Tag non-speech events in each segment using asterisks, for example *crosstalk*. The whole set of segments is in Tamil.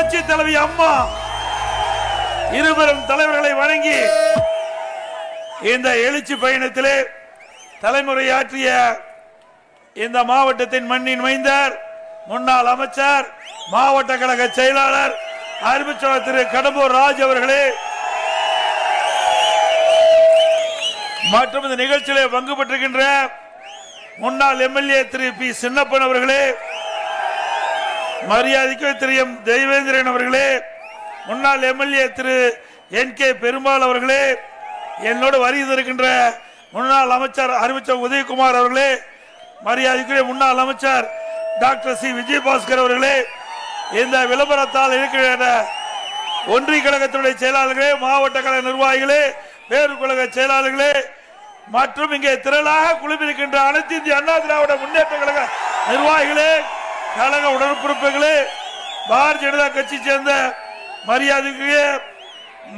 புரட்சி தலைவி அம்மா இருவரும் தலைவர்களை வணங்கி இந்த எழுச்சி பயணத்திலே தலைமுறையாற்றிய இந்த மாவட்டத்தின் மண்ணின் மைந்தர் முன்னாள் அமைச்சர் மாவட்ட கழக செயலாளர் அறிவிச்சவர் திரு கடம்பூர் ராஜ் அவர்களே. மற்றும் இந்த நிகழ்ச்சியிலே பங்கு பெற்றிருக்கின்ற முன்னாள் எம்எல்ஏ திரு பி சின்னப்பன் அவர்களே. மரியாதைக்கு திரு எம் தெய்வேந்திரன் அவர்களே முன்னாள் MLA Thiru N K Perumal அவர்களே என்னோடு வருகை இருக்கின்ற முன்னாள் அமைச்சர் அறிவிச்சர் உதயகுமார் அவர்களே மரியாதைக்குரிய முன்னாள் அமைச்சர் டாக்டர் சி. விஜயபாஸ்கர் அவர்களே இந்த விளம்பரத்தால் இருக்கிற ஒன்றிய கழகத்தினுடைய செயலாளர்களே மாவட்ட கழக நிர்வாகிகளே பேரு கழக செயலாளர்களே மற்றும் இங்கே திரளாக குழுமிருக்கின்ற அனைத்து இந்திய அண்ணா திராவிட முன்னேற்ற கழக நிர்வாகிகளே கழக உடன்பிறப்புகளே பாரதிய ஜனதா கட்சி சேர்ந்த மரியாதைக்குரிய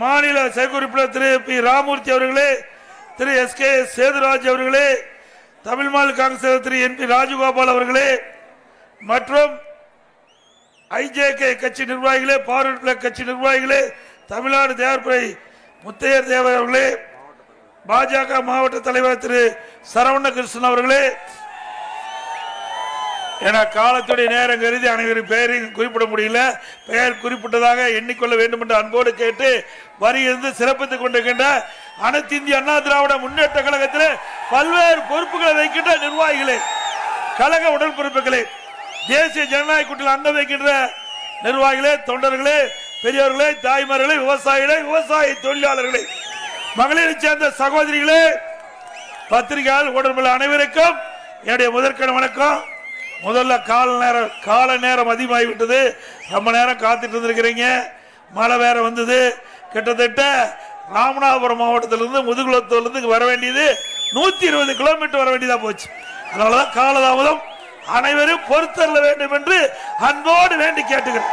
மாநில செயற்குறிப்பினர் திரு பி ராமூர்த்தி அவர்களே திரு எஸ் கே சேதுராஜ் அவர்களே தமிழ் மாநில Congress Thiru N P Rajagopal அவர்களே மற்றும் ஐஜேகே கட்சி நிர்வாகிகளே பார்வர்ட் கட்சி நிர்வாகிகளே தமிழ்நாடு தேவர்புரை முத்தையர் தேவர் அவர்களே பாஜக மாவட்ட தலைவர் திரு சரவண கிருஷ்ணன் அவர்களே என காலத்துடைய நேரம் கருதி அனைவரும் பெயரையும் குறிப்பிட முடியல. பெயர் குறிப்பிட்டதாக எண்ணிக்கொள்ள வேண்டும் என்று அன்போடு கேட்டு வரியிருந்து சிறப்பித்துக் கொண்டிருக்கின்ற அனைத்து இந்திய அண்ணா திராவிட முன்னேற்ற கழகத்தில் பல்வேறு பொறுப்புகளை வைக்கின்ற நிர்வாகிகளே கழக உடல் பொறுப்புகளை தேசிய ஜனநாயக கூட்டில் அங்க வைக்கின்ற நிர்வாகிகளே தொண்டர்களே பெரியவர்களே தாய்மார்களே விவசாயிகளே விவசாய தொழிலாளர்களே மகளிரை சேர்ந்த சகோதரிகளே பத்திரிகையாளர் உடம்புள்ள அனைவருக்கும் என்னுடைய முதற்கண வணக்கம். முதல்ல கால நேரம் கால நேரம் அதிகமாகிவிட்டது. ரொம்ப நேரம் காத்துட்டு இருந்திருக்கிறீங்க. மழை வேற வந்தது. கிட்டத்தட்ட ராமநாதபுரம் மாவட்டத்திலிருந்து முதுகுலத்தூர்லேருந்து வர வேண்டியது நூற்றி இருபது கிலோமீட்டர் வர வேண்டியதாக போச்சு. அதனாலதான் காலதாமதம் அனைவரும் பொறுத்தள்ள வேண்டும் என்று அன்போடு வேண்டி கேட்டுக்கிறேன்.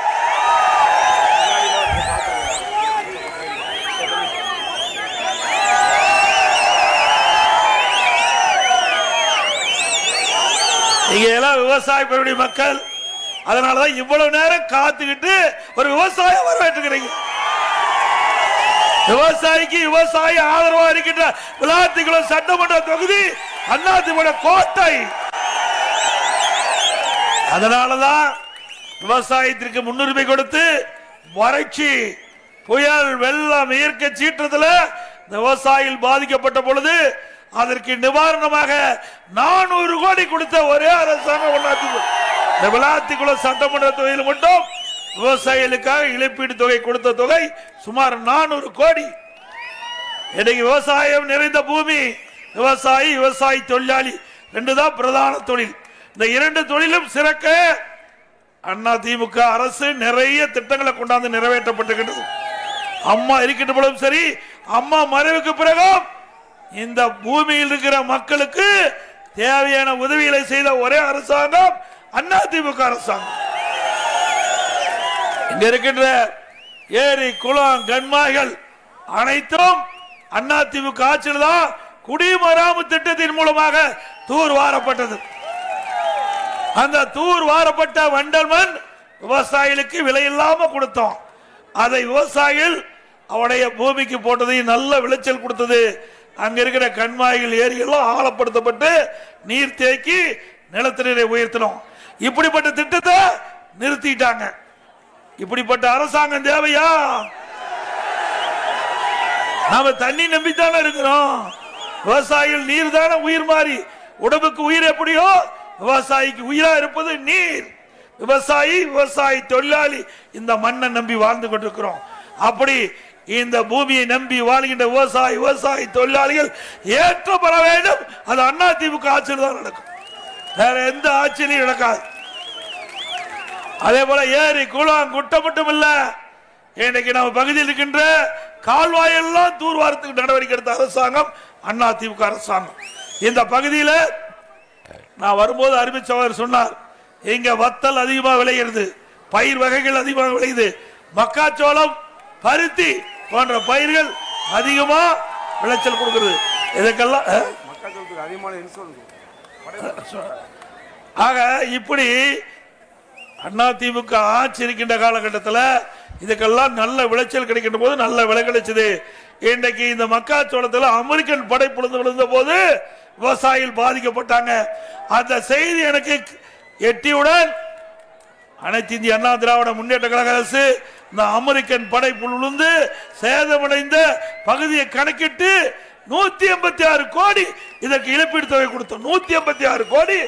நீங்க எல்லாம் விவசாய பெருடைய மக்கள். அதனாலதான் இவ்வளவு நேரம் காத்துக்கிட்டு ஒரு விவசாயம் வரவேற்றுக்கிறீங்க. விவசாயிக்கு விவசாயி ஆதரவா இருக்கின்ற விளாத்திக்குளம் சட்டமன்ற தொகுதி அதிமுக கோட்டை. அதனாலதான் விவசாயத்திற்கு முன்னுரிமை கொடுத்து வறட்சி புயல் வெள்ளம் இயற்கை சீற்றத்துல விவசாயிகள் பாதிக்கப்பட்ட பொழுது அதற்கு நிவாரணமாக நானூறு கோடி கொடுத்த ஒரே அரசாங்கம் அதிமுக இந்த விளாத்திக்குளம் சட்டமன்ற தொகையில் மட்டும் விவசாயிகளுக்காக இழப்பீடு தொகை கொடுத்த தொகை சுமார் நானூறு கோடி. இன்னைக்கு விவசாயம் நிறைந்த பூமி விவசாயி விவசாயி தொழிலாளி ரெண்டு தான் பிரதான தொழில். இந்த இரண்டு தொழிலும் சிறக்க அண்ணா திமுக அரசு நிறைய திட்டங்களை கொண்டாந்து நிறைவேற்றப்பட்டிருக்கின்றது. அம்மா இருக்கின்ற பொழுதும் சரி அம்மா மறைவுக்கு பிறகும் இந்த பூமியில் இருக்கிற மக்களுக்கு தேவையான உதவிகளை செய்த ஒரே அரசாங்கம் அண்ணா திமுக அரசாங்கம். இங்க இருக்கின்ற ஏரி குளம் கண்மாய்கள் அனைத்தும் அண்ணா திமுக ஆட்சியில் தான் குடிமராமத்து திட்டத்தின் மூலமாக தூர் வாரப்பட்டது. அந்த தூர் வாரப்பட்ட வண்டல் மண் விவசாயிகளுக்கு விலையில்லாம கொடுத்தோம். அதை விவசாயிகள் அவருடைய பூமிக்கு போட்டதையும் நல்ல விளைச்சல் கொடுத்தது. அங்க இருக்கிற கண்மாய்கள் ஏரியெல்லாம் ஆழப்படுத்தப்பட்டு நீர் தேக்கி நிலத்து நீரை உயர்த்தணும் இப்படிப்பட்ட திட்டத்தை நிறுத்திட்டாங்க. இப்படிப்பட்ட அரசாங்கம் தேவையா? நாம தண்ணி நம்பித்தானே இருக்கிறோம். விவசாயிகள் நீர் தானே உயிர் மாறி. உடம்புக்கு உயிர் எப்படியோ? விவசாயிக்கு உயிரா இருப்பது நீர். விவசாயி விவசாயி தொழிலாளி இந்த மண்ணை நம்பி வாழ்ந்து கொண்டிருக்கிறோம் அப்படி இந்த பூமியை நம்பி வாழ்கின்ற விவசாயி விவசாயி தொழிலாளிகள் ஏற்றப்பட வேண்டும். அது அண்ணா திமுக ஆட்சியில் தான் நடக்கும். வேற எந்த ஆட்சியிலையும் நடக்காது. அதே போல ஏரி குளம் குட்டை மட்டும் இல்ல. இன்னைக்கு நம்ம பகுதியில் இருக்கின்ற கால்வாயெல்லாம் தூர்வாரத்துக்கு நடவடிக்கை எடுத்த அரசாங்கம் அண்ணா திமுக அரசாங்கம். இந்த பகுதியில் நான் வரும்போது அறிவிச்சவர் சொன்னார் இங்க வத்தல் அதிகமாக விளைகிறது பயிர் வகைகள் அதிகமாக விளையுது. மக்காச்சோளம் பருத்தி போன்ற பயிர்கள் அதிகமா விளைச்சல் கொடுக்கிறது. இதுக்கெல்லாம் ஆக இப்படி அண்ணா திமுக ஆட்சி இருக்கின்ற காலகட்டத்தில் இதுக்கெல்லாம் நல்ல விளைச்சல் கிடைக்கின்ற போது நல்ல விலை கிடைச்சது. இன்றைக்கு இந்த மக்காச்சோளத்தில் அமெரிக்கன் படை பொழுது விழுந்த போது விவசாயிகள் பாதிக்கப்பட்டாங்க. அந்த செய்தி எனக்கு எட்டியுடன் அனைத்து இந்திய அண்ணா திராவிட முன்னேற்ற கழக அரசு இந்த அமெரிக்கன் படை விழுந்து சேதமடைந்த பகுதியை கணக்கிட்டு நூத்தி எண்பத்தி ஆறு கோடி இதற்கு இழப்பீடு தொகை கொடுத்தோம். நூத்தி எண்பத்தி ஆறு கோடி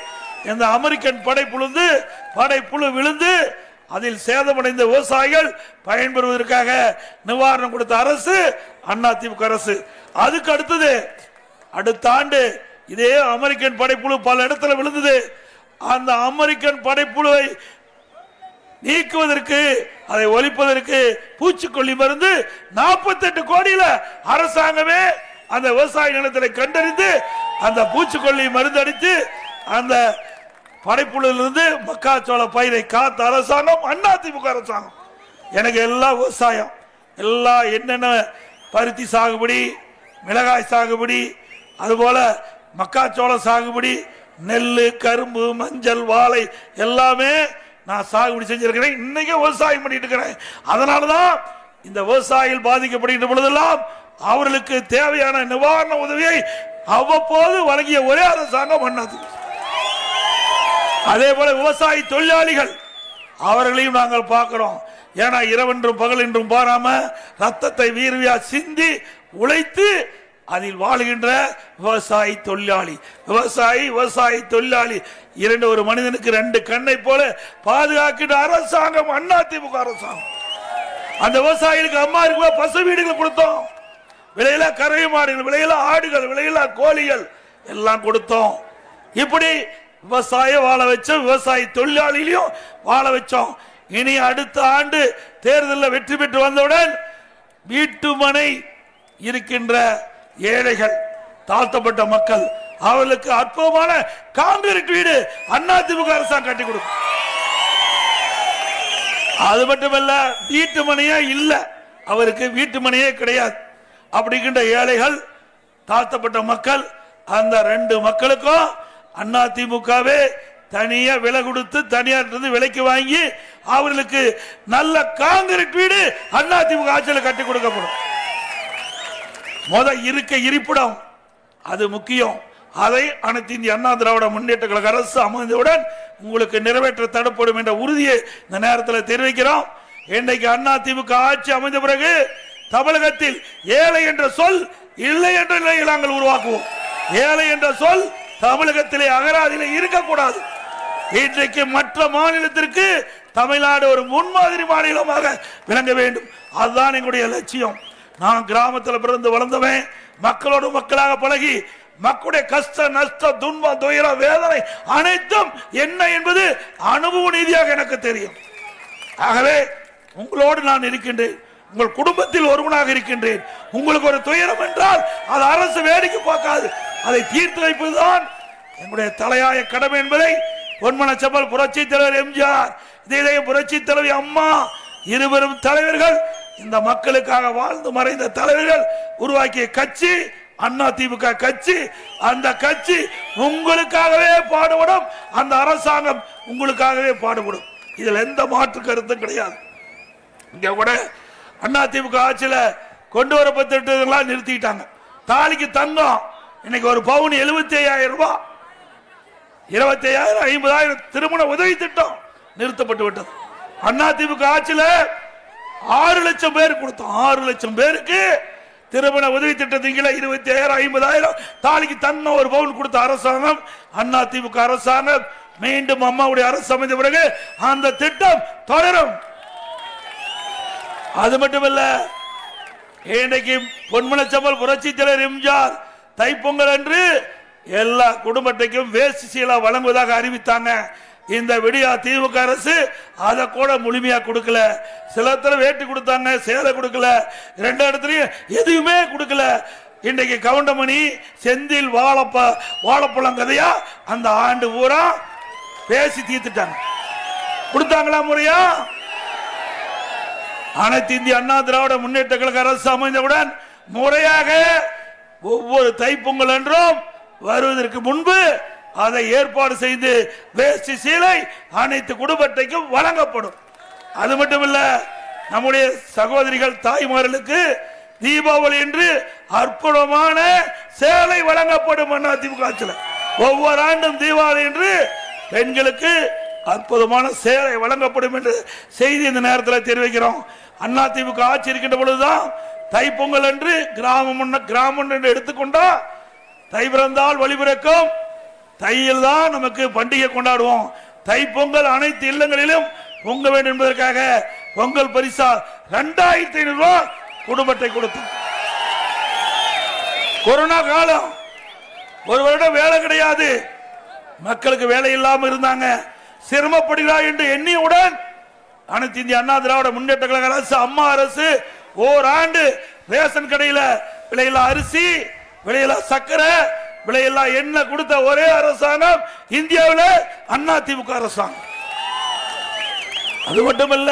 இந்த அமெரிக்கன் படை புழுந்து படைப்புழு விழுந்து அதில் சேதமடைந்த விவசாயிகள் பயன்பெறுவதற்காக நிவாரணம் கொடுத்த அரசு அதிமுக அரசு. அதுக்கு அடுத்தது அடுத்த ஆண்டு இதே அமெரிக்கன் படைப்புழு பல இடத்துல விழுந்தது. அந்த அமெரிக்கன் படைப்புழுவை நீக்குவதற்கு அதை ஒழிப்பதற்கு பூச்சிக்கொல்லி மருந்து 48 கோடியில அரசாங்கமே அந்த விவசாய நிலத்தை கண்டறிந்து அந்த பூச்சிக்கொல்லி மருந்து அடித்து அந்த படைப்புலிருந்து மக்காச்சோள பயிரை காத்த அரசாங்கம் அதிமுக அரசாங்கம். எனக்கு எல்லாம் விவசாயம் எல்லாம் என்னென்ன பருத்தி சாகுபடி மிளகாய் சாகுபடி அதுபோல மக்காச்சோள சாகுபடி நெல் கரும்பு மஞ்சள் வாழை எல்லாமே நான் சாகுபடி செஞ்சிருக்கிறேன். இன்னைக்கு விவசாயம் பண்ணிட்டு இருக்கிறேன். அதனால தான் இந்த விவசாயிகள் பாதிக்கப்படுகின்ற பொழுதெல்லாம் அவர்களுக்கு தேவையான நிவாரண உதவியை அவ்வப்போது வழங்கிய ஒரே அரசாங்கம் பண்ணது. அதே போல விவசாய தொழிலாளிகள் அவர்களையும் நாங்கள் பார்க்கிறோம். ஏன்னா இரவென்றும் பகல் என்றும் பாராம ரத்தத்தை வீர்வியா சிந்தி உழைத்து அதில் வாழுகின்ற விவசாயி தொழிலாளி. விவசாயி விவசாயி தொழிலாளி. இரண்டு ஒரு மனிதனுக்கு ரெண்டு கண்ணை போல பாதுகாக்கின்ற அரசாங்கம் அண்ணா திமுக அரசாங்கம். அந்த விவசாயிகளுக்கு அம்மா இருக்கும்போது பசு வீடுகள் கொடுத்தோம். விலையில கறவை மாடுகள் விலையில ஆடுகள் விலையில கோழிகள் எல்லாம் கொடுத்தோம். இப்படி விவசாய வாழ வச்சோம் விவசாய தொழிலாளிகளையும் வாழ வச்சோம். இனி அடுத்த ஆண்டு தேர்தலில் வெற்றி பெற்று வந்தவுடன் வீட்டுமனை இருக்கின்ற ஏழைகள் தாழ்த்தப்பட்ட மக்கள் அவர்களுக்கு அற்புதமான காங்கிரீட் வீடு அண்ணா திமுக அரசாங்கம் கட்டி கொடுக்கும் அது மட்டுமல்ல வீட்டு மனையே இல்ல. அவருக்கு வீட்டு மனையே கிடையாது. அப்படிங்கின்ற ஏழைகள் தாழ்த்தப்பட்ட மக்கள் அந்த ரெண்டு மக்களுக்கும் அண்ணா திமுகவே தனியா விலை கொடுத்து தனியார் இருந்து விலைக்கு வாங்கி அவர்களுக்கு நல்ல காங்கிரீட் வீடு அண்ணா திமுக ஆட்சியில் கட்டி கொடுக்கப்படும். முத இருக்க இருப்பிடம். அது முக்கியம். அதை அனைத்து இந்திய அண்ணா திராவிட முன்னேற்ற கழக அரசு அமைந்தவுடன் உங்களுக்கு நிறைவேற்ற தடுப்படும் என்ற உறுதியை இந்த நேரத்தில் தெரிவிக்கிறோம். இன்றைக்கு அண்ணா திமுக ஆட்சி அமைந்த பிறகு தமிழகத்தில் ஏழை என்ற சொல் இல்லை என்ற நிலையை நாங்கள் உருவாக்குவோம். ஏழை என்ற சொல் தமிழகத்திலே அகராதியிலே இருக்கக்கூடாது. இன்றைக்கு மற்ற மாநிலத்திற்கு தமிழ்நாடு ஒரு முன்மாதிரி மாநிலமாக விளங்க வேண்டும். அதுதான் எங்களுடைய லட்சியம். நான் கிராமத்தில் பிறந்து வளர்ந்தவன். மக்களோடு மக்களாக பழகி மக்களுடைய கஷ்ட நஷ்ட துன்பம் துயர வேதனை அனைத்தும் என்ன என்பது அனுபவ நீதியாக எனக்கு தெரியும். ஆகவே உங்களோடு நான் இருக்கின்றேன். உங்கள் குடும்பத்தில் ஒருவனாக இருக்கின்றேன். உங்களுக்கு ஒரு துயரம் என்றால் அது அரசு வேடிக்கை பார்க்காது. அதை தீர்த்து வைப்பதுதான் என்னுடைய தலையாய கடமை என்பதை பொன்மன செப்பல் புரட்சி தலைவர் எம்ஜிஆர் இதே புரட்சி தலைவி அம்மா இருவரும் தலைவர்கள் இந்த மக்களுக்காக வாழ்ந்து மறைந்த தலைவர்கள் உருவாக்கிய கட்சி அண்ணா திமுக கட்சி அந்த கட்சி உங்களுக்காகவே பாடுபடும் அந்த அரசாங்கம் உங்களுக்காகவே பாடுபடும். இதுல எந்த மாற்று கருத்தும் கிடையாது. இங்க கூட அண்ணா திமுக ஆட்சியில கொண்டு வரப்பட்டிருந்ததெல்லாம் நிறுத்திட்டாங்க. தாலிக்கு தங்கம் இன்னைக்கு ஒரு பவுன் எழுபத்தி ஐயாயிரம் ரூபாய். இருபத்தி ஐயாயிரம் ஐம்பதாயிரம் திருமண உதவி திட்டம் நிறுத்தப்பட்டு விட்டது. அண்ணா திமுக ஆட்சியில ஆறு லட்சம் பேர் கொடுத்தோம். ஆறு லட்சம் பேருக்கு திருமண உதவி திட்டத்தின் கீழே இருபத்தி ஐயாயிரம் ஐம்பதாயிரம். தாலிக்கு தன்ன ஒரு பவுன் கொடுத்த அரசாங்கம் அண்ணா திமுக அரசாங்கம் மீண்டும் அம்மாவுடைய அரசு அமைந்த பிறகு அந்த திட்டம் தொடரும். அது மட்டுமல்ல இன்றைக்கு பொன்மனச்சம்பல் புரட்சி தலைவர் எம்ஜிஆர் தைப்பொங்கல் அன்று எல்லா குடும்பத்தைக்கும் வேஷ்டி சீலா வழங்குவதாக அறிவித்தாங்க. இந்த விடியா திமுக அரசு அதை கூட முழுமையா கொடுக்கல. சில இடத்துல வேட்டி கொடுத்தாங்க சேலை கொடுக்கல. ரெண்டு இடத்துலயும் எதுவுமே கொடுக்கல. இன்றைக்கு கவுண்டமணி செந்தில் வாழப்ப வாழப்பழம் கதையா அந்த ஆண்டு பூரா பேசி தீர்த்துட்டாங்க. கொடுத்தாங்களா முறையா? அனைத்து இந்திய அண்ணா திராவிட முன்னேற்ற கழக அரசு அமைந்தவுடன் முறையாக ஒவ்வொரு தைப்பொங்கல் என்றும் வருவதற்கு முன்பு அதை ஏற்பாடு செய்து வேஷ்டி சீலை அனைத்து குடும்பத்தைக்கும் வழங்கப்படும். அது மட்டுமல்ல நம்முடைய சகோதரிகள் தாய்மார்களுக்கு தீபாவளி என்று அற்புதமான சேலை வழங்கப்படும் அதிமுக ஆட்சியில். ஒவ்வொரு ஆண்டும் தீபாவளி என்று பெண்களுக்கு அற்புதமான சேலை வழங்கப்படும் என்று செய்தி இந்த நேரத்தில் தெரிவிக்கிறோம். அண்ணா திமுக ஆட்சி இருக்கின்ற பொழுதுதான் தைப்பொங்கல் என்று கிராமம் கிராமம் என்று எடுத்துக்கொண்டா தை பிறந்தால் வழிபிறக்கும் தையில் தான் நமக்கு பண்டிகை கொண்டாடுவோம். தைப்பொங்கல் அனைத்து இல்லங்களிலும் பொங்க வேண்டும் என்பதற்காக பொங்கல் பரிசா ரெண்டாயிரத்தி ஐநூறு ரூபாய் குடும்பத்தை கொடுத்தோம். கொரோனா காலம். ஒரு வருடம் வேலை கிடையாது. மக்களுக்கு வேலை இல்லாமல் இருந்தாங்க. சிரமப்படுகிறா என்று எண்ணியவுடன் அனைத்து இந்திய அண்ணா திராவிட முன்னேற்ற கழக அரசு அம்மா அரசு ஓராண்டு ரேஷன் கடையில் விலையில்லா அரிசி விலையில்லா சக்கரை விலையெல்லாம் என்ன கொடுத்த ஒரே அரசாங்கம் இந்தியாவில் அண்ணா திமுக அரசாங்கம். அது மட்டுமல்ல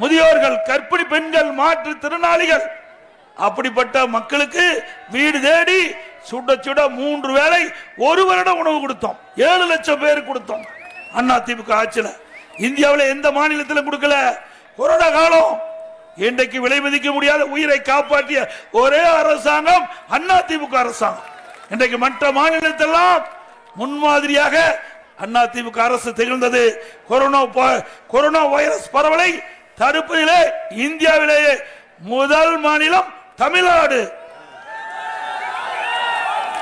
முதியோர்கள் கற்பிணி பெண்கள் மாற்றுத்திறனாளிகள் அப்படிப்பட்ட மக்களுக்கு வீடு தேடி சுட சுட மூன்று வேளை ஒரு வருடம் உணவு கொடுத்தோம். ஏழு லட்சம் பேர் கொடுத்தோம் அண்ணா திமுக ஆட்சியில். இந்தியாவில் எந்த மாநிலத்திலும் கொடுக்கல. கொரோனா காலம் இன்றைக்கு விலை மதிக்க முடியாத உயிரை காப்பாற்றிய ஒரே அரசாங்கம் அண்ணா திமுக அரசாங்கம். இன்றைக்கு மற்ற மாநிலத்தெல்லாம் முன்மாதிரியாக அண்ணா திமுக அரசு திகழ்ந்தது. கொரோனா கொரோனா வைரஸ் பரவலை தடுப்பதிலே இந்தியாவிலேயே முதல் மாநிலம் தமிழ்நாடு.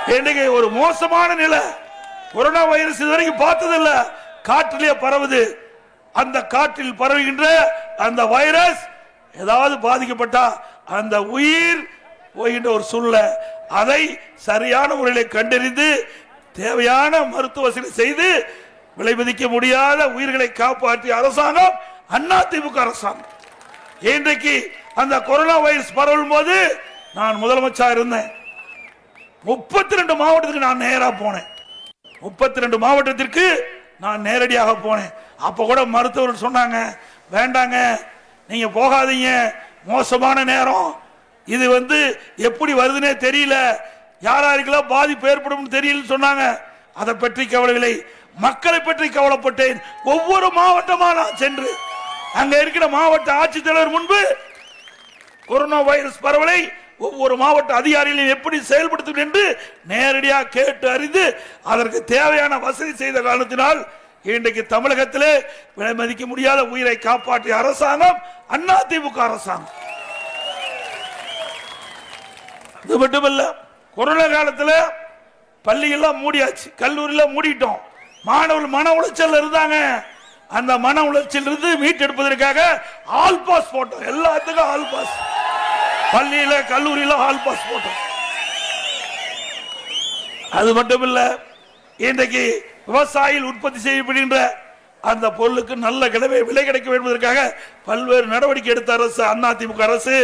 இன்றைக்கு ஒரு மோசமான நிலை. கொரோனா வைரஸ் இதுவரைக்கும் பார்த்ததில்ல. காற்றிலே பரவுது. அந்த காற்றில் பரவுகின்ற அந்த வைரஸ் ஏதாவது பாதிக்கப்பட்டா அந்த உயிர் போகின்ற ஒரு சூழ்நிலை. அதை சரியான முறையில் கண்டறிந்து தேவையான மருத்துவ வசதி செய்து விலை முடியாத உயிர்களை காப்பாற்றிய அரசாங்கம் அண்ணா திமுக அரசாங்கம். இன்றைக்கு அந்த கொரோனா வைரஸ் பரவும் போது நான் முதலமைச்சர் இருந்தேன். முப்பத்தி ரெண்டு மாவட்டத்துக்கு நான் நேராக போனேன். முப்பத்தி ரெண்டு மாவட்டத்திற்கு நான் நேரடியாக போனேன். அப்போ கூட மருத்துவர்கள் சொன்னாங்க வேண்டாங்க நீங்கள் போகாதீங்க மோசமான நேரம் இது வந்து எப்படி வருதுன்னே தெரியல. யார் யாருக்கெல்லாம் பாதிப்பு ஏற்படும் தெரியலன்னு சொன்னாங்க. அதை பற்றி கவலைகளை மக்களை பற்றி கவலைப்பட்டேன். ஒவ்வொரு மாவட்டமா நான் சென்று. அங்க இருக்கிற மாவட்ட ஆட்சித்தலைவர் முன்பு கொரோனா வைரஸ் பரவலை ஒவ்வொரு மாவட்ட அதிகாரிகளையும் எப்படி செயல்படுத்தும் என்று நேரடியாக கேட்டு அறிந்து அதற்கு தேவையான வசதி செய்த காரணத்தினால் இன்றைக்கு தமிழகத்திலே விலை மதிக்க முடியாத உயிரை காப்பாற்றிய அரசாங்கம் அண்ணா திமுக அரசாங்கம். அது மட்டுமல்ல கொரோனா காலத்தில் பள்ளியெல்லாம் மூடியாச்சு கல்லூரியெல்லாம் மூடிட்டோம். மாணவர்கள் மன உளைச்சல் இருந்தாங்க. அந்த மன உளைச்சல் இருந்து மீட்டெடுப்பதற்காக ஆல் பாஸ் போட்டோம். எல்லாத்துக்கும் ஆல் பாஸ் பள்ளியில கல்லூரியில ஆல் பாஸ் போட்டோம். அது மட்டும் இல்ல இன்றைக்கு விவசாயிகள் உற்பத்தி செய்யப்படுகின்ற அந்த பொருளுக்கு நல்ல கிடவை விலை கிடைக்க என்பதற்காக பல்வேறு நடவடிக்கை எடுத்த அரசு அதிமுக அரசு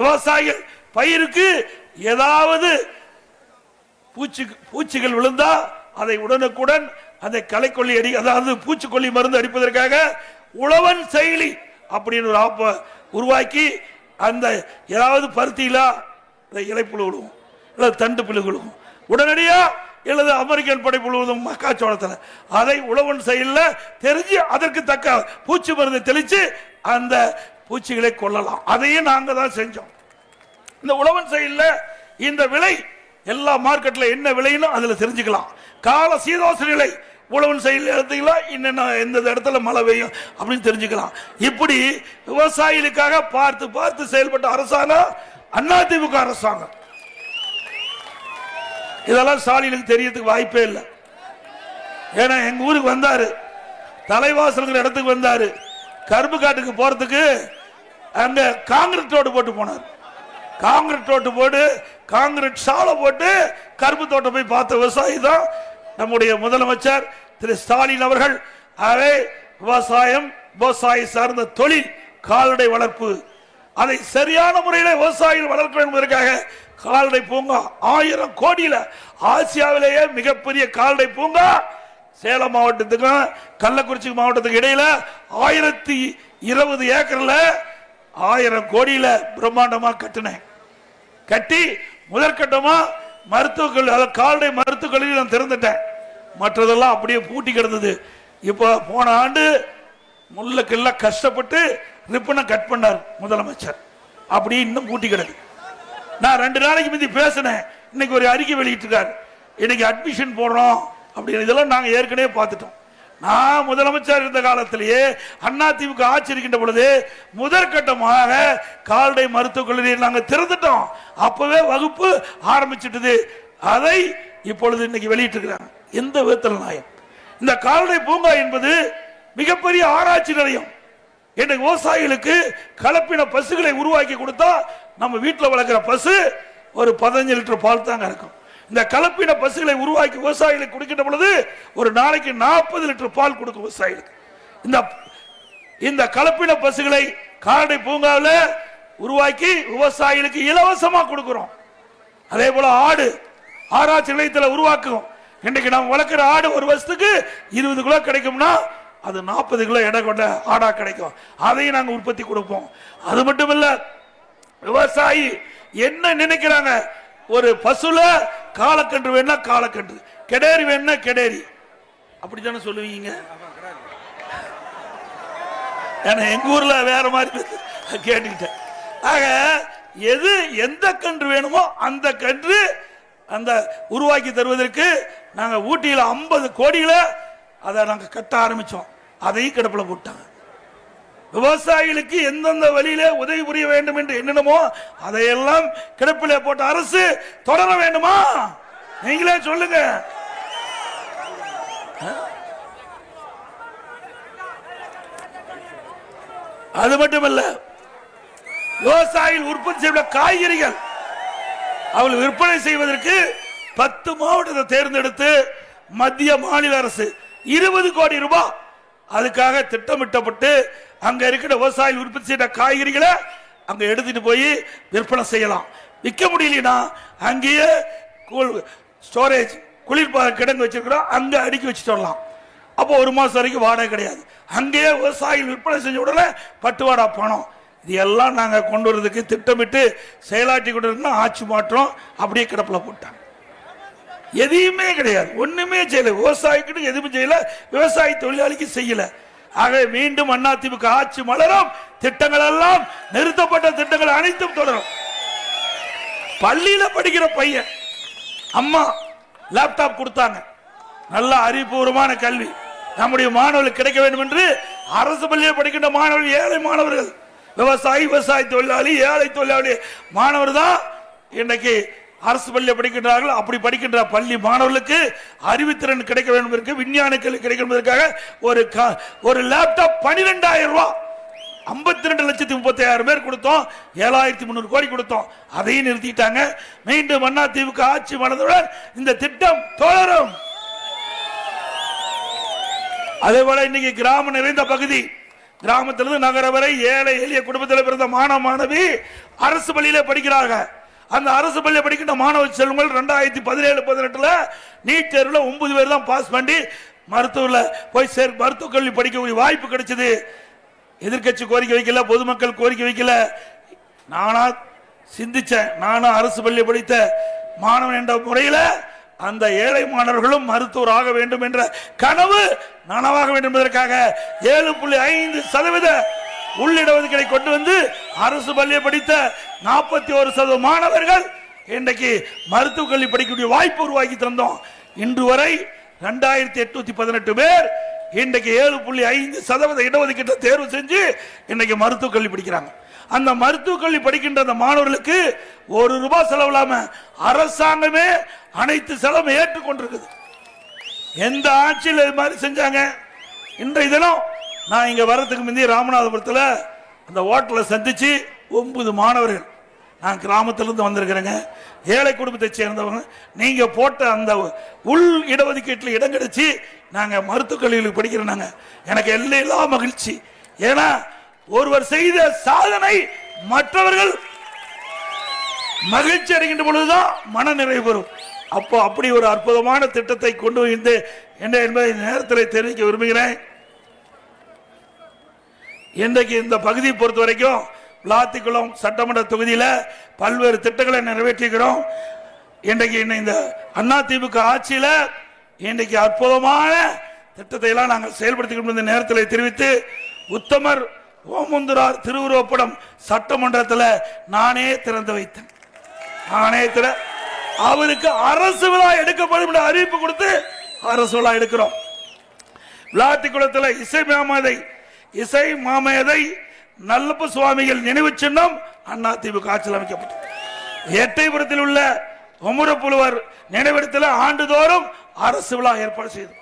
விவசாயிகள் பயிருக்கு ஏதாவது பூச்சி பூச்சிகள் விழுந்தா அதை உடனுக்குடன் அதை களைக்கொல்லி அடி அதாவது பூச்சிக்கொல்லி மருந்து அடிப்பதற்காக உழவன் செயலி அப்படின்னு ஒரு ஆப்பை உருவாக்கி அந்த ஏதாவது பருத்தியிலா இந்த இலைப்புழு விழுவும் இல்லை தண்டு புழு விழுவும் உடனடியா இல்லது அமெரிக்கன் படை முழுவதும் மக்காச்சோளத்தில். அதை உழவன் செயலில் தெரிஞ்சு அதற்கு தக்க பூச்சி மருந்து தெளித்து அந்த பூச்சிகளை கொல்லலாம். அதையும் நாங்கள் தான் செஞ்சோம். இந்த உழவன் செயலில் இந்த விலை எல்லா மார்க்கெட்ல என்ன விலைன்னு அதுல தெரிஞ்சுக்கலாம். கால சீதோச நிலை உழவன் செயலில் எடுத்தீங்களா என்னென்ன எந்த இடத்துல மழை பெய்யும் அப்படின்னு தெரிஞ்சுக்கலாம். இப்படி விவசாயிகளுக்காக பார்த்து பார்த்து செயல்பட்ட அரசாங்கம் அதிமுக அரசாங்கம். இதெல்லாம் ஸ்டாலினுக்கு தெரியறதுக்கு வாய்ப்பே இல்லை. ஏன்னா எங்க ஊருக்கு வந்தாரு. தலைவாசலுங்கிற இடத்துக்கு வந்தாரு. கரும்பு காட்டுக்கு போறதுக்கு அங்க காங்கிரஸ் ரோடு போட்டு போனார். காங்கிரட் தோட்டம் போட்டு காங்கிரட் சாலை போட்டு கரும்பு தோட்டம் போய் பார்த்த விவசாயி தான் நம்முடைய முதலமைச்சர் திரு ஸ்டாலின் அவர்கள். ஆகவே விவசாயம் விவசாயி சார்ந்த தொழில் கால்நடை வளர்ப்பு. அதை சரியான முறையில் விவசாயிகள் வளர்க்க என்பதற்காக கால்நடை பூங்கா ஆயிரம் கோடியில ஆசியாவிலேயே மிகப்பெரிய கால்நடை பூங்கா சேலம் மாவட்டத்துக்கும் கள்ளக்குறிச்சி மாவட்டத்துக்கு இடையில ஆயிரத்தி இருபது ஏக்கர்ல ஆயிரம் கோடியில பிரம்மாண்டமா கட்டினேன். கட்டி முதற்கட்டமா மருத்துவக் கல்லூரி அதாவது கால்நடை மருத்துவக் கல்லூரி நான் திறந்துட்டேன். மற்றதெல்லாம் அப்படியே பூட்டி கிடந்தது. இப்போ போன ஆண்டு முள்ளுக்கெல்லாம் கஷ்டப்பட்டு ரிப்பனை கட் பண்ணார் முதலமைச்சர். அப்படி இன்னும் பூட்டி கிடக்கு. நான் ரெண்டு நாளைக்கு முந்தி பேசினேன். இன்னைக்கு ஒரு அறிக்கை வெளியிட்டிருக்காரு. இன்னைக்கு அட்மிஷன் போடுறோம். அப்படின்னு. இதெல்லாம் நாங்கள் ஏற்கனவே பார்த்துட்டோம். நான் முதலமைச்சர் இருந்த காலத்திலேயே அண்ணா திமுக ஆட்சி இருக்கின்ற பொழுது முதற்கட்டமாக கால்டை மருத்துவக் கல்லூரியை நாங்கள் திறந்துட்டோம். அப்பவே வகுப்பு ஆரம்பிச்சிட்டது. அதை இப்பொழுது இன்னைக்கு வெளியிட்டிருக்கிறாங்க. எந்த விதத்தில் நியாயம்? இந்த கால்டை பூங்கா என்பது மிகப்பெரிய ஆராய்ச்சி நிலையம். இன்னைக்கு விவசாயிகளுக்கு கலப்பின பசுகளை உருவாக்கி கொடுத்தா நம்ம வீட்டில் வளர்க்குற பசு ஒரு பதினஞ்சு லிட்டர் பால் தாங்க இருக்கும். இந்த கலப்பின பசுகளை உருவாக்கி விவசாயிகளுக்கு கொடுக்கின்ற பொழுது ஒரு நாளைக்கு நாற்பது லிட்டர் பால் கொடுக்கும் விவசாயிகளுக்கு. இந்த இந்த கலப்பின பசுகளை கால்நடை பூங்காவில் உருவாக்கி விவசாயிகளுக்கு இலவசமாக கொடுக்குறோம். அதே போல ஆடு ஆராய்ச்சி நிலையத்தில் உருவாக்கும் இன்னைக்கு நாம் வளர்க்குற ஆடு ஒரு வருஷத்துக்கு இருபது கிலோ கிடைக்கும்னா அது நாற்பது கிலோ எடை கொண்ட ஆடா கிடைக்கும். அதையும் நாங்கள் உற்பத்தி கொடுப்போம். அது மட்டும் இல்லை விவசாயி என்ன நினைக்கிறாங்க? ஒரு பசுல காலக்கன்று வேணா காலக்கன்று. கெடேரி வேணா கெடேரி. அப்படித்தானே சொல்லுவீங்க? ஏன்னா எங்க ஊர்ல வேற மாதிரி கேட்டுக்கிட்டேன். ஆக எது எந்த கன்று வேணுமோ அந்த கன்று அந்த உருவாக்கி தருவதற்கு நாங்க ஊட்டியில் ஐம்பது கோடியில அதை நாங்க கட்ட ஆரம்பிச்சோம். அதையும் கிடப்பில் போட்டாங்க. விவசாயிகளுக்கு எந்தெந்த வழியில உதவி புரிய வேண்டும் என்று என்னென்னமோ அதையெல்லாம் கிடப்பிலே போட்ட அரசு தொடர வேண்டுமா? நீங்களே சொல்லுங்க. அது மட்டுமல்ல விவசாயிகள் உற்பத்தி செய்யப்பட்ட காய்கறிகள் அவள் விற்பனை செய்வதற்கு பத்து மாவட்டத்தை தேர்ந்தெடுத்து மத்திய மாநில அரசு இருபது கோடி ரூபாய் அதுக்காக திட்டமிட்டப்பட்டு அங்க இருக்கிற விவசாயி உற்பத்தி செய்த காய்கறிகளை அங்க எடுத்துட்டு போய் விற்பனை செய்யலாம். விற்க முடியலனா அங்கேயே ஸ்டோரேஜ் குளிர்பா கிடங்கு வச்சிருக்கிறோம். அங்க அடுக்கி வச்சுட்டு வரலாம். அப்போ ஒரு மாசம் வரைக்கும் வாடகை கிடையாது. அங்கேயே விவசாயிகள் விற்பனை செஞ்ச உடனே பட்டுவாடா பணம். இது எல்லாம் நாங்கள் கொண்டு வரதுக்கு திட்டமிட்டு செயலாற்றி கொண்டு இருக்கோம். ஆட்சி மாற்றம் அப்படியே கிடப்பில் போட்டாங்க. எதையுமே கிடையாது. ஒண்ணுமே செய்யல. விவசாயிக்கு எதுவுமே செய்யல. விவசாய தொழிலாளிக்கு செய்யலை. ஆக மீண்டும் அதிமுக ஆட்சி மலரும். திட்டங்கள் எல்லாம் நிறுத்தப்பட்ட திட்டங்கள் அனைத்தும் தொடரும். பள்ளியில படிக்கிற பையன் அம்மா லேப்டாப் கொடுத்தாங்க. நல்ல அறிவுபூர்வமான கல்வி. நம்முடைய மாணவர்களுக்கு கிடைக்க வேண்டும் என்று அரசு பள்ளியில் படிக்கின்ற மாணவர்கள் ஏழை மாணவர்கள் விவசாயி விவசாய தொழிலாளி ஏழை தொழிலாளி மாணவர் தான் இன்னைக்கு அரசு பள்ளியில் படிக்கின்றார்கள். அப்படி படிக்கின்ற பள்ளி மாணவர்களுக்கு அறிவுத்திறன் கிடைக்க வேண்டும் என்று விஞ்ஞான கல்வி கிடைக்க என்பதற்காக ஒரு ஒரு லேப்டாப் பனிரெண்டாயிரம் ரூபாய் ஐம்பத்தி ரெண்டு லட்சத்தி முப்பத்தாயிரம் பேர் கொடுத்தோம். ஏழாயிரத்தி முந்நூறு கோடி கொடுத்தோம். அதையும் நிறுத்திட்டாங்க. மீண்டும் அண்ணா திமுக ஆட்சி மனதுடன் இந்த திட்டம் தொடரும். அதே போல இன்னைக்கு கிராமம் நிறைந்த பகுதி கிராமத்திலிருந்து நகர வரை ஏழை எளிய குடும்பத்தில் பிறந்த மாணவ மாணவி அரசு பள்ளியில படிக்கிறார்கள். அந்த அரசு பள்ளியில் படிக்கின்ற மாணவ செல்வங்கள் ரெண்டாயிரத்தி பதினேழு பதினெட்டுல நீட் தேர்வில் ஒன்பது பேர் தான் பாஸ் பண்ணி மருத்துவர்ல போய் சேர் மருத்துவக் கல்வி படிக்கக்கூடிய வாய்ப்பு கிடைச்சது. எதிர்க்கட்சி கோரிக்கை வைக்கல பொதுமக்கள் கோரிக்கை வைக்கல. நானா சிந்திச்சேன். நானும் அரசு பள்ளி படித்த மாணவன் என்ற முறையில் அந்த ஏழை மாணவர்களும் மருத்துவர் ஆக வேண்டும் என்ற கனவு நனவாக வேண்டும் என்பதற்காக ஏழு புள்ளி ஐந்து சதவீத உள்ளிடஒதுக்கீடை கொண்டு வந்து அரசு பள்ளியை படித்த நாற்பத்தி ஒரு சதவீத மாணவர்கள் இன்றைக்கு மருத்துவக் கல்வி படிக்கக்கூடிய வாய்ப்பு உருவாக்கி தந்தோம். இன்று வரை ரெண்டாயிரத்தி எட்நூத்தி பதினெட்டு பேர் இன்றைக்கு ஏழு புள்ளி ஐந்து சதவீத இடஒதுக்கீட்டை தேர்வு செஞ்சு இன்னைக்கு மருத்துவக் கல்வி படிக்கிறாங்க. அந்த மருத்துவக் கல்வி படிக்கின்ற அந்த மாணவர்களுக்கு ஒரு ரூபாய் செலவில்லாம அரசாங்கமே அனைத்து செலவும் ஏற்றுக்கொண்டிருக்குது. எந்த ஆட்சியில் இது மாதிரி செஞ்சாங்க? இன்றைய தினம் நான் இங்கே வர்றதுக்கு முந்தைய ராமநாதபுரத்தில் அந்த ஹோட்டலில் சந்தித்து ஒன்பது மாணவர்கள். நான் கிராமத்திலேருந்து வந்திருக்கிறேங்க. ஏழை குடும்பத்தை சேர்ந்தவங்க. நீங்கள் போட்ட அந்த உள் இடஒதுக்கீட்டில் இடம் கிடச்சி நாங்கள் மருத்துவக் கல்லூரியில் படிக்கிறோம் நாங்கள் எனக்கு எல்லையில்லா மகிழ்ச்சி. ஏன்னா ஒருவர் செய்த சாதனை மற்றவர்கள் மகிழ்ச்சி அடைகின்ற பொழுதுதான் மன நிறைவு பெறும். அப்போ அப்படி ஒரு அற்புதமான திட்டத்தை கொண்டு வந்து என்ன என்பதை இந்த நேரத்தில் தெரிவிக்க விரும்புகிறேன். இன்றைக்கு இந்த பகுதியை பொறுத்த வரைக்கும் விளாத்திக்குளம் சட்டமன்ற தொகுதியில் பல்வேறு திட்டங்களை நிறைவேற்றிக்கிறோம் இன்றைக்கு இந்த அண்ணா திமுக ஆட்சியில் இன்றைக்கு அற்புதமான திட்டத்தை எல்லாம் நாங்கள் செயல்படுத்திக் இந்த நேரத்தில் தெரிவித்து உத்தமர் ஓமுந்துரார் திருவுருவப்படம் சட்டமன்றத்தில் நானே திறந்து வைத்தேன். நானே திற அவருக்கு அரசு விழா எடுக்கப்படும் என்ற அறிவிப்பு கொடுத்து அரசு விழா எடுக்கிறோம். விளாத்திக்குளத்தில் இசை மேமாதை இசை மாமேதை நல்லப்ப சுவாமிகள் நினைவு சின்னம் அண்ணா திமுக ஆட்சியில் அமைக்கப்பட்டது. எட்டைபுரத்தில் உள்ள ஒமுரப்புலுவர் நினைவிடத்தில் ஆண்டுதோறும் அரசு விழா ஏற்பாடு செய்தது.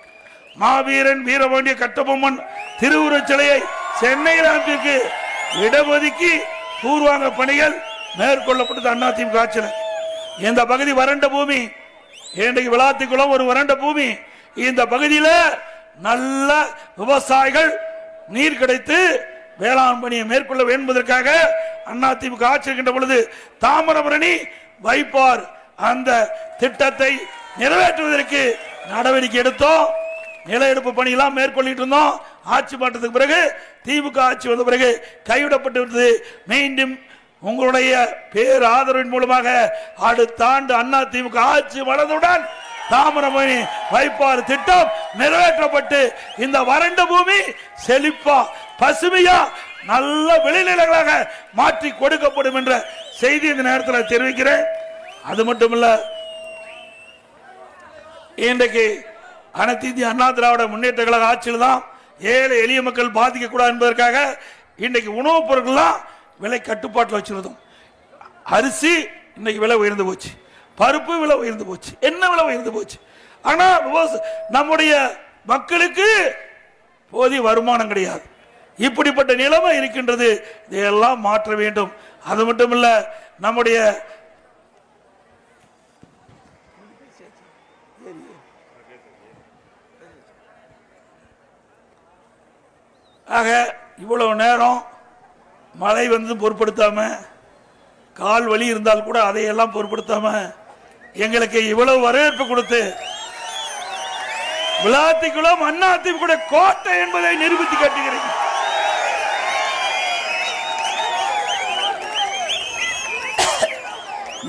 மாவீரன் வீரபாண்டிய கட்டபொம்மன் திருவுருவச் சிலையை சென்னையில் அமைப்பிற்கு இடஒதுக்கி பூர்வாங்க பணிகள் மேற்கொள்ளப்பட்டது அண்ணா திமுக ஆட்சியில். இந்த பகுதி வறண்ட பூமி இன்றைக்கு விளாத்திக்குளம் ஒரு வறண்ட பூமி. இந்த பகுதியில் நல்ல விவசாயிகள் நீர் கிடைத்து வேளாண் பணியை மேற்கொள்ள வேண்பதற்காக அண்ணா திமுக ஆட்சி இருக்கின்ற பொழுது தாமிரபரணி வைப்பார். அந்த திட்டத்தை நிறைவேற்றுவதற்கு நடவடிக்கை எடுத்தோம். நில எடுப்பு பணியெல்லாம் மேற்கொள்ளிட்டு இருந்தோம். ஆட்சி மாற்றத்துக்கு பிறகு திமுக ஆட்சி வந்த பிறகு கைவிடப்பட்டு விட்டது மீண்டும் உங்களுடைய பேராதரவின் மூலமாக அடுத்த ஆண்டு அண்ணா திமுக ஆட்சி வளர்ந்தவுடன் தாமிரபரணி வைப்பாறு திட்டம் நிறைவேற்றப்பட்டு இந்த வறண்ட பூமி செழிப்பா பசுமையா நல்ல விளைநிலங்களாக மாற்றி கொடுக்கப்படும் என்ற செய்தி இந்த நேரத்தில் தெரிவிக்கிறேன். அது மட்டுமல்ல இன்றைக்கு அனைத்து இந்திய அண்ணா திராவிட முன்னேற்ற கழக ஆட்சியில் தான் ஏழை எளிய மக்கள் பாதிக்கக்கூடாது என்பதற்காக இன்றைக்கு உணவுப் பொருட்கள்லாம் விலை கட்டுப்பாட்டில் வச்சிருந்தோம். அரிசி இன்னைக்கு விலை உயர்ந்து போச்சு. பருப்பு விலை உயர்ந்து போச்சு. என்ன விலை உயர்ந்து போச்சு? ஆனா நம்முடைய மக்களுக்கு போதிய வருமானம் கிடையாது. இப்படிப்பட்ட நிலைமை இருக்கின்றது. இதையெல்லாம் மாற்ற வேண்டும். அது மட்டும் இல்ல நம்முடைய ஆக இவ்வளவு நேரம் மழை வந்து பொருட்படுத்தாம கால் வலி இருந்தால் கூட அதையெல்லாம் பொருட்படுத்தாம எங்களுக்கு இவ்வளவு வரவேற்பு கொடுத்து விளாத்திக்குளம் அண்ணா கூட கோட்டை என்பதை நிரூபித்து காட்டுகிறேன்.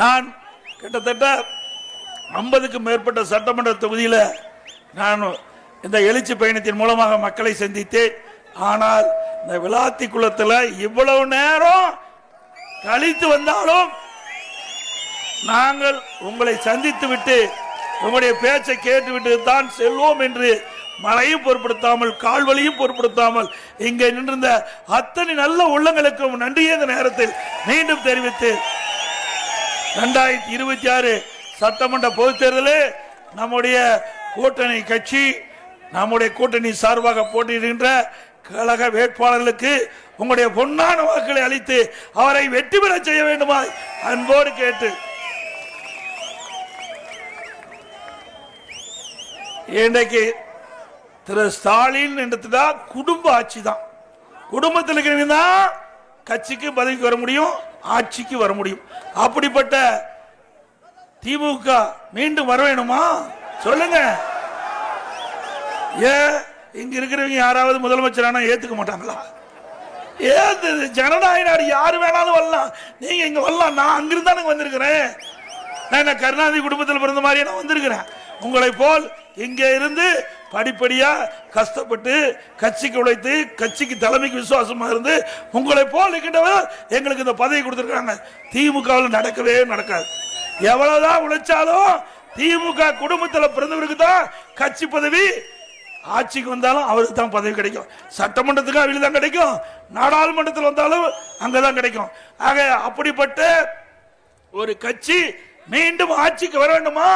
நான் கிட்டத்தட்ட ஐம்பதுக்கும் மேற்பட்ட சட்டமன்ற தொகுதியில் நான் இந்த எழுச்சி பயணத்தின் மூலமாக மக்களை சந்தித்தேன். ஆனால் இந்த விளாத்தி குளத்தில் இவ்வளவு நேரம் கழித்து வந்தாலும் நாங்கள் உங்களை சந்தித்து விட்டு உங்களுடைய பேச்சை கேட்டுவிட்டு தான் செல்வோம் என்று மழையும் பொருட்படுத்தாமல் கால்வழியும் பொருட்படுத்தாமல் இங்கே நின்றிருந்த அத்தனை நல்ல உள்ளங்களுக்கும் நன்றியே இந்த நேரத்தில் மீண்டும் தெரிவித்து ரெண்டாயிரத்தி இருபத்தி ஆறு சட்டமன்ற பொதுத் தேர்தலில் நம்முடைய கூட்டணி கட்சி நம்முடைய கூட்டணி சார்பாக போட்டியிடுகின்ற கழக வேட்பாளர்களுக்கு உங்களுடைய பொன்னான வாக்குகளை அளித்து அவரை வெற்றி பெற செய்ய வேண்டுமாய் அன்போடு கேட்டு இன்னைக்கு திரு ஸ்டாலின் என்றதுடா குடும்ப ஆட்சி தான் குடும்பத்தில் இருக்கிறவங்க தான் கட்சிக்கு பதவிக்கு வர முடியும் ஆட்சிக்கு வர முடியும். அப்படிப்பட்ட திமுக மீண்டும் வர வேணுமா? சொல்லுங்க. ஏன் இங்க இருக்கிறவங்க யாராவது முதலமைச்சரான ஏத்துக்க மாட்டாங்களா? ஏத்து ஜனநாயக நாடு யாரு வேணாலும் வரலாம். நீங்க இங்க வரலாம் நான் அங்கிருந்து வந்திருக்கிறேன். நான் என்ன கருணாநிதி குடும்பத்தில் பிறந்த மாதிரியே நான் வந்திருக்கிறேன். உங்களை போல் இங்கே இருந்து படிப்படியா கஷ்டப்பட்டு கட்சிக்கு உழைத்து கட்சிக்கு தலைமைக்கு விசுவாசமா இருந்து உங்களை போல் இருக்கின்றவர் எங்களுக்கு இந்த பதவி கொடுத்துருக்காங்க. திமுகவில் நடக்கவே நடக்காது. எவ்வளவுதான் உழைச்சாலும் திமுக குடும்பத்தில் பிறந்தவருக்கு தான் கட்சி பதவி. ஆட்சிக்கு வந்தாலும் அவருக்கு தான் பதவி கிடைக்கும். சட்டமன்றத்துக்கு அவருக்கு தான் கிடைக்கும். நாடாளுமன்றத்தில் வந்தாலும் அங்கே தான் கிடைக்கும். ஆக அப்படிப்பட்ட ஒரு கட்சி மீண்டும் ஆட்சிக்கு வர வேண்டுமா?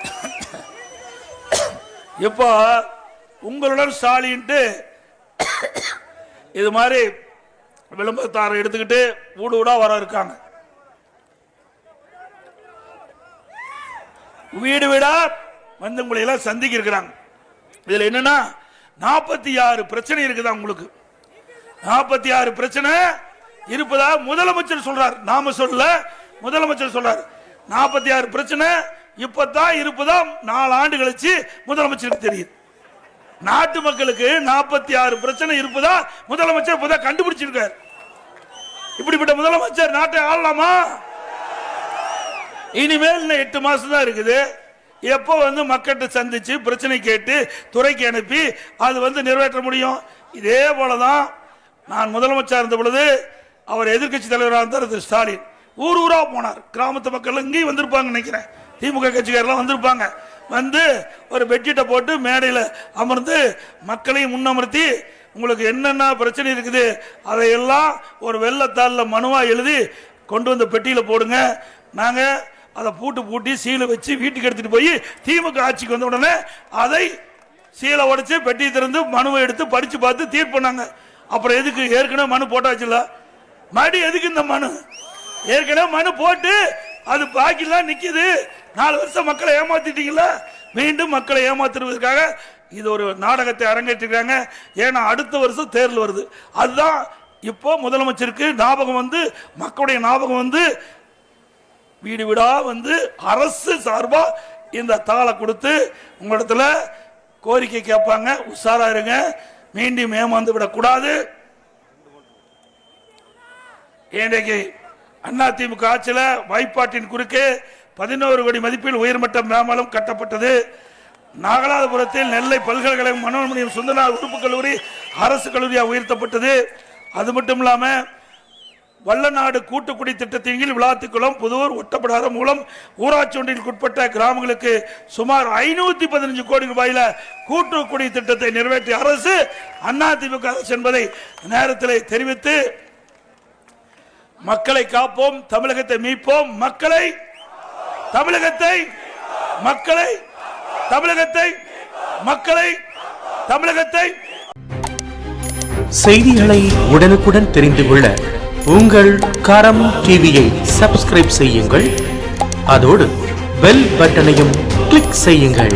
*coughs* இப்போ உங்களுடன் ஸ்டாலின்ட்டு இது மாதிரி விளம்பரத்தாரை எடுத்துக்கிட்டு வீடு வீடா வர இருக்காங்க. வீடு வீடா வந்து உங்களை எல்லாம் சந்திக்க இருக்கிறாங்க. இதுல என்னன்னா நாற்பத்தி ஆறு பிரச்சனை இருக்குதா உங்களுக்கு? நாற்பத்தி ஆறு பிரச்சனை இருப்பதா முதலமைச்சர் சொல்றார். நாம சொல்ல முதலமைச்சர் சொல்றார். நாற்பத்தி ஆறு பிரச்சனை இப்பதான் இருப்பதா? நாலு ஆண்டு கழிச்சு முதலமைச்சருக்கு தெரியுது. நாட்டு மக்களுக்கு நாற்பத்தி ஆறு பிரச்சனை இருப்பதா? முதலமைச்சர் இப்பதான் கண்டுபிடிச்சிருக்கார். இப்படிப்பட்ட முதலமைச்சர் நாட்டை ஆளலாமா? இனிமேல் இன்னும் எட்டு மாசம் தான் இருக்குது. எப்போ வந்து மக்கள்கிட்ட சந்திச்சு பிரச்சனை கேட்டு துறைக்கு அனுப்பி அது வந்து நிறைவேற்ற முடியும். இதே போலதான் நான் முதலமைச்சர் இருந்த பொழுது அவர் எதிர்க்கட்சி தலைவராக இருந்தார் திரு ஸ்டாலின். ஊர் ஊரா போனார். கிராமத்து மக்கள் இங்கேயும் வந்திருப்பாங்க நினைக்கிறேன். திமுக கட்சிக்காரெல்லாம் வந்திருப்பாங்க. வந்து ஒரு பெட்ஷீட்டை போட்டு மேடையில் அமர்ந்து மக்களையும் முன்னமர்த்தி உங்களுக்கு என்னென்ன பிரச்சனை இருக்குது அதையெல்லாம் ஒரு வெள்ளத்தாளில் மனுவாக எழுதி கொண்டு வந்த பெட்டியில் போடுங்க. நாங்கள் அதை பூட்டு பூட்டி சீலை வச்சு வீட்டுக்கு எடுத்துகிட்டு போய் திமுக ஆட்சிக்கு வந்த உடனே அதை சீலை உடச்சி பெட்டியை திறந்து மனுவை எடுத்து படித்து பார்த்து தீர்ப்பு பண்ணாங்க. அப்புறம் எதுக்கு? ஏற்கனவே மனு போட்டாச்சுல மறுபடியும் எதுக்கு இந்த மனு? ஏற்கனவே மனு போட்டு அது பாக்கிலாம் நிற்கிது நாலு வருஷம் மக்களை ஏமாத்திட்டீங்களா மீண்டும் மக்களை ஏமாத்துறதுக்காக இது ஒரு நாடகத்தை அரங்கேற்றிருக்காங்க. ஏன்னா அடுத்த வருஷம் தேர்தல் வருது. அதுதான் இப்போ முதலமைச்சருக்கு ஞாபகம் வந்து மக்களுடைய ஞாபகம் வந்து வீடு வீடா வந்து அரசு சார்பாக இந்த தாளை கொடுத்து உங்களிடத்துல கோரிக்கை கேட்பாங்க. உஷாரா இருங்க. மீண்டும் ஏமாந்து விடக்கூடாது. இன்றைக்கு அதிமுக ஆட்சியில் வாய்ப்பாட்டின் குறுக்கே பதினோரு கோடி மதிப்பில் உயர்மட்ட மேம்பாலம் கட்டப்பட்டது. நாகலாதபுரத்தில் நெல்லை பல்கலைக்கழக மனோன்மணியம் சுந்தரநாள் உறுப்பு கல்லூரி அரசு கல்லூரியாக உயர்த்தப்பட்டது. அது மட்டும் இல்லாமல் வல்லநாடு கூட்டுக்குடி திட்டத்தின் கீழ் விளாத்திக்குளம் புதூர் ஒட்டப்படாத மூலம் ஊராட்சி ஒன்றிற்கு உட்பட்ட கிராமங்களுக்கு சுமார் ஐநூத்தி பதினஞ்சு கோடி ரூபாயில கூட்டுக்குடி திட்டத்தை நிறைவேற்றிய அரசு அதிமுக அரசு என்பதை நேரத்தில் தெரிவித்து மக்களை காப்போம் தமிழகத்தை மீட்போம் மக்களை தமிழகத்தை மக்களை தமிழகத்தை மக்களை தமிழகத்தை. செய்திகளை உடனுக்குடன் தெரிந்து கொள்ள உங்கள் கரம் டிவியை சப்ஸ்கிரைப் செய்யுங்கள். அதோடு பெல் பட்டனையும் கிளிக் செய்யுங்கள்.